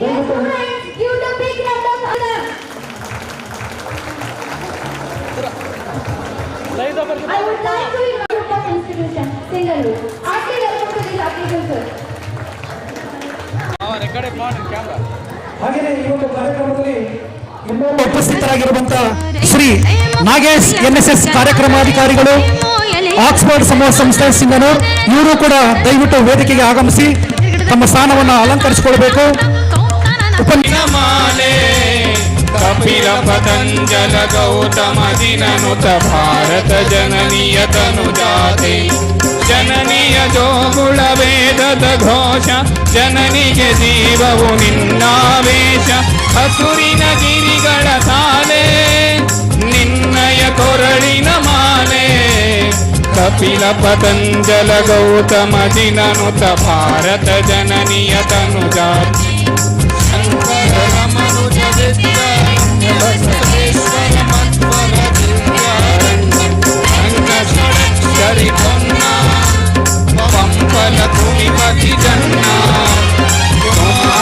ಎಲ್ಲರಿಗೂ ಹಾಗೆ ಶ್ರೀ ನಾಗೇಶ್ ಎನ್ಎಸ್ಎಸ್ ಕಾರ್ಯಕ್ರಮ ಆಕ್ಸ್ಫರ್ಡ್ ಸಂಸ್ಥೆ ಇವರು ಕೂಡ ದಯವಿಟ್ಟು ವೇದಿಕೆಗೆ ಆಗಮಿಸಿ ತಮ್ಮ ಸ್ಥಾನವನ್ನು ಅಲಂಕರಿಸಿಕೊಳ್ಳಬೇಕು ಉಪನ್ಯಾಸ ಮಾಲೆ ಕಪಿಲ ಪತಂಜಲ ಗೌತಮ ದಿನನುತ ಭಾರತ ಜನನಿಯ ತನು ಜಾತೆ ಜನನಿಯ ಜೋಗುಳ ವೇದದ ಘೋಷ ಜನನಿಗೆ ಜೀವವು ನಿನ್ನಾವೇಶ ಹಸುರಿನ ಗಿರಿಗಳ ತಾಲೆ ನಿನ್ನಯ ಕೊರಳಿನ ಮಾಲೆ ಕಪಿಲ ಪತಂಜಲ ಗೌತಮ ದಿನನುತ ಭಾರತ ಜನನಿಯ ತನು ಜಾತೆ